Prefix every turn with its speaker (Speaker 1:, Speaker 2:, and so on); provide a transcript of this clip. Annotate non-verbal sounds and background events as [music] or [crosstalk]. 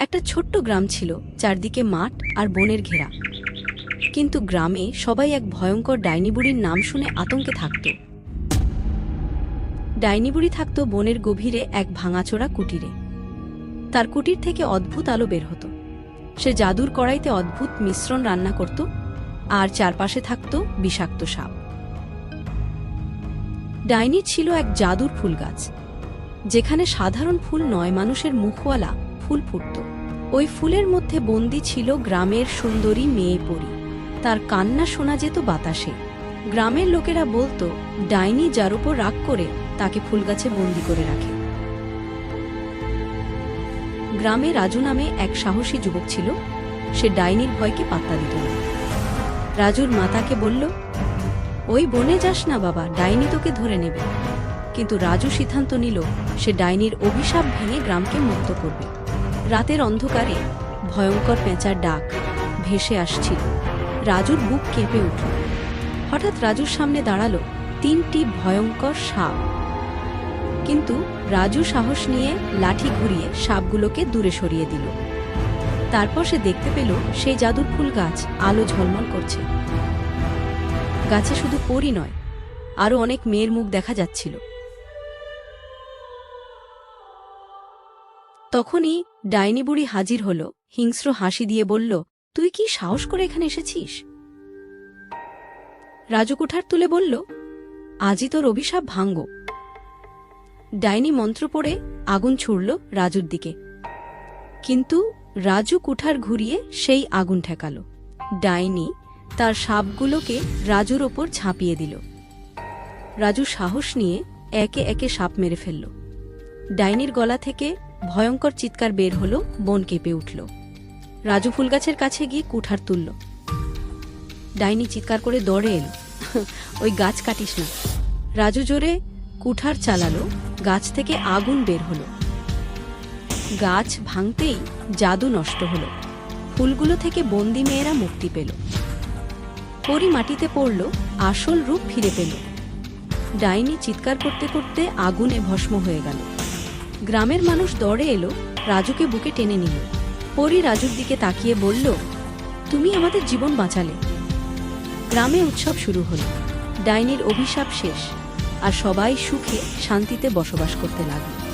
Speaker 1: একটা ছোট্ট গ্রাম ছিল, চারদিকে মাঠ আর বনের ঘেরা। কিন্তু গ্রামে সবাই এক ভয়ঙ্কর ডাইনি বুড়ির নাম শুনে আতঙ্কে থাকত। ডাইনি বুড়ি থাকত বনের গভীরে এক ভাঙাচোরা কুটিরে। তার কুটির থেকে অদ্ভুত আলো বের হতো। সে জাদুর কড়াইতে অদ্ভুত মিশ্রণ রান্না করত আর চারপাশে থাকত বিষাক্ত সাপ। ডাইনির ছিল এক জাদুর ফুল গাছ যেখানে সাধারণ ফুল নয়, মানুষের মুখওয়ালা ফুল ফুটত। ওই ফুলের মধ্যে বন্দি ছিল গ্রামের সুন্দরী মেয়ে পরী। তার কান্না শোনা যেত বাতাসে। গ্রামের লোকেরা বলতো, ডাইনি যার উপর রাগ করে, তাকে ফুলগাছে বন্দি করে রাখে। গ্রামে রাজু নামে এক সাহসী যুবক ছিল। সে ডাইনির ভয়কে পাত্তা দিত না। রাজুর মাতাকে বলল, ওই বনে যাস না বাবা, ডাইনি তোকে ধরে নেবে। কিন্তু রাজু সিদ্ধান্ত নিল, সে ডাইনির অভিশাপ ভেঙে গ্রামকে মুক্ত করবে। রাতের অন্ধকারে ভয়ঙ্কর পেঁচার ডাক ভেসে আসছিল। রাজুর বুক কেঁপে উঠল। হঠাৎ রাজুর সামনে দাঁড়াল তিনটি ভয়ঙ্কর সাপ। কিন্তু রাজু সাহস নিয়ে লাঠি ঘুরিয়ে সাপগুলোকে দূরে সরিয়ে দিল। তারপর সে দেখতে পেল সেই জাদুর ফুল গাছ আলো ঝলমল করছে। গাছে শুধু পরি নয়, আরও অনেক মেয়ের মুখ দেখা যাচ্ছিল। তখনই ডাইনি বুড়ি হাজির হল, হিংস্র হাসি দিয়ে বলল, তুই কি সাহস করে এখানে এসেছিস? রাজু কুঠার তুলে বলল, আজই তোর অভিশাপ ভাঙ্গ। ডাইনি মন্ত্র পড়ে আগুন ছুড়ল রাজুর দিকে। কিন্তু রাজু কুঠার ঘুরিয়ে সেই আগুন ঠেকাল। ডাইনি তার সাপগুলোকে রাজুর ওপর ঝাঁপিয়ে দিল। রাজু সাহস নিয়ে একে একে সাপ মেরে ফেলল। ডাইনির গলা থেকে ভয়ঙ্কর চিৎকার বের হলো, বন কেঁপে উঠল। রাজু ফুলগাছের কাছে গিয়ে কুঠার তুলল। ডাইনি চিৎকার করে দৌড়ে এলো। [laughs] ওই গাছ কাটিস না। রাজু জোরে কুঠার চালালো, গাছ থেকে আগুন বের হলো। গাছ ভাঙতেই জাদু নষ্ট হলো। ফুলগুলো থেকে বন্দি মেয়েরা মুক্তি পেল। পরি মাটিতে পড়ল, আসল রূপ ফিরে পেল। ডাইনি চিৎকার করতে করতে আগুনে ভস্ম হয়ে গেল। গ্রামের মানুষ দৌড়ে এলো, রাজুকে বুকে টেনে নিল। পরি রাজুর দিকে তাকিয়ে বলল, তুমি আমাদের জীবন বাঁচালে। গ্রামে উৎসব শুরু হলো, ডাইনির অভিশাপ শেষ, আর সবাই সুখে শান্তিতে বসবাস করতে লাগল।